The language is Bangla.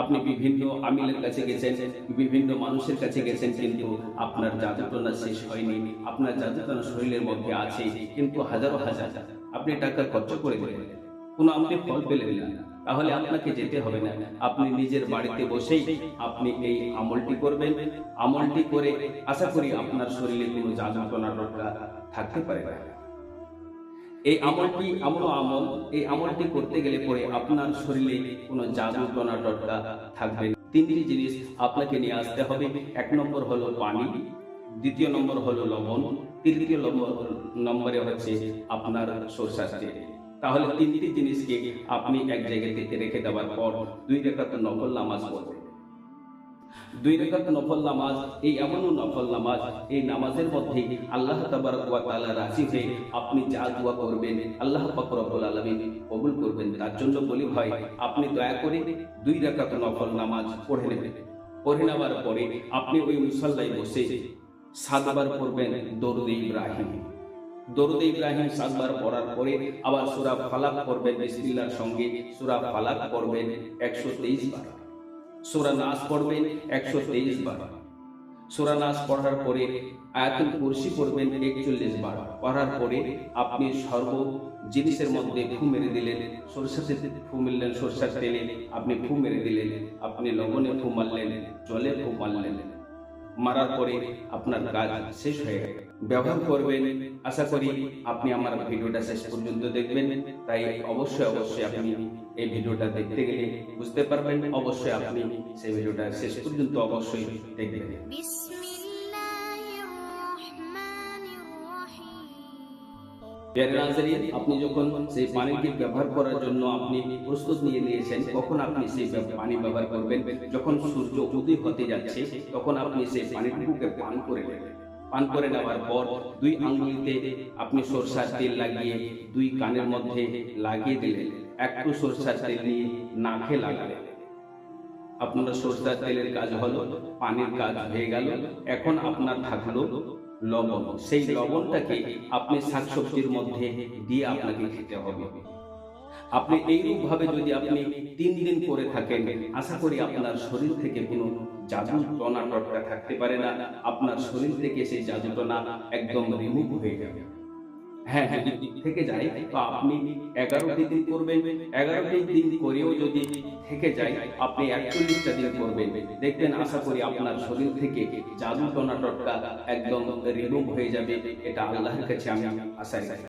আপনি বিভিন্ন আমিলের কাছে গেছেন, বিভিন্ন মানুষের কাছে গেছেন, কিন্তু আপনার জাদুটনা শেষ হয়নি, আপনার জাদুটনা শরীরের মধ্যে আছে, কিন্তু হাজারো হাজার। আপনি টাকা খরচ করে দিলেন, কোনো আপনি ফল পেলেন না। তাহলে আপনাকে যেতে হবে না। আপনি নিজের বাড়িতে বসেই আপনি এই আমলটি করবেন। আমলটি করে আশা করি আপনার শরীরে কোনো জাদুটনা টটকা থাকতে পারে না। এই আমলটি এমন আমল, এই আমলটি করতে গেলে পরে আপনার শরীরে কোনো জাদু টনা টটকা থাকবে। তিনটি জিনিস আপনাকে নিয়ে আসতে হবে। এক নম্বর হলো পানি, দ্বিতীয় নম্বর হলো লবণ, তৃতীয় নম্বর নম্বরে হচ্ছে আপনার সরষার তেল। তাহলে তিনটি জিনিসকে আপনি এক জায়গাতে রেখে দেওয়ার পর দুই রেখাত নকল নামাজ পড়বেন। দুই রেখাত নফল নামাজ, এই এমন নফল নামাজ, এই নামাজের মধ্যে আল্লাহ তাবারক ওয়া রাজি হয়ে আপনি যা দোয়া করবেন, আল্লাহ পাক রব্বুল আলামিন কবুল করবেন। তার জন্য বলি ভাই, আপনি দয়া করে দুই রেখাত নফল নামাজ পড়ে নেবেন। পড়ে নেওয়ার পরে আপনি ওই মুসল্লায় বসে সাতবার পড়বেন দরুদ ইব্রাহিম। দরুদ ইব্রাহিম সাতবার পড়ার পরে আবার সূরা ফালাক পড়বেন বিসমিল্লাহর সঙ্গে সূরা ফালাক পড়বেন 123 বার। সূরা নাস পড়বেন 123 বার। সোরা নাস পড়ার পরে আয়াতুল কুরসি পড়বেন 41 বার। পড়ার পরে আপনি সর্ব জিনিসের মধ্যে ফু মেরে দিলেন, সরষার ফু মিললেন, সরষার তেলে আপনি ফু মেরে দিলেন, আপনি লবণে ফু মারলেন, জলে ফু মারলেন। মারার পরে আপনার কাজ শেষ হয়ে গেল। ব্যবহার করবেন, আশা করি আপনি আমার ভিডিওটা শেষ পর্যন্ত দেখবেন। তাই অবশ্যই অবশ্যই আপনি এই ভিডিওটা দেখতে গেলে বুঝতে পারবেন। অবশ্যই আপনি সেই ভিডিওটা শেষ পর্যন্ত অবশ্যই দেখবেন। আপনি যখন সেই পানিটি ব্যবহার করার জন্য আপনি প্রস্তুত নিয়ে নিয়েছেন, কখন আপনি সেই পানি ব্যবহার করবেন? যখন সূর্য উদয় হতে যাচ্ছে, তখন আপনি সেই পানিটুকুকে পান করে নেবেন। পান করে নেওয়ার পর দুই আঙ্গুলিতে আপনি সরষার তেল লাগিয়ে দুই কানের মধ্যে লাগিয়ে দিলেন। একটু সরষার তেল নিয়ে নাকে লাগালেন। আপনার সরষার তেলের কাজ হলো, পানির কাজ হয়ে গেল। এখন আপনার থাকল লবণ। সেই লবণটাকে আপনি শাকসবজির মধ্যে দিয়ে আপনাকে খেতে হবে। আপনি এইরূপভাবে যদি আপনি তিন দিন করে থাকেন আশা করি আপনার শরীর থেকে কোনো জাদু টনা টটকা থাকতে পারে না। আপনার শরীর থেকে সেই জাদু টনা একদম রিমুভ হয়ে যাবে। হ্যাঁ হ্যাঁ যদি থেকে যায়। তো আপনি এগারোটি দিন করবেন এগারোটি দিন করেও যদি থেকে যায়, আপনি একচল্লিশটা দিন করবেন। দেখবেন, আশা করি আপনার শরীর থেকে জাদু টনা টটকা একদম রিমুভ হয়ে যাবে। এটা আল্লাহর কাছে আমি আশা রাখি।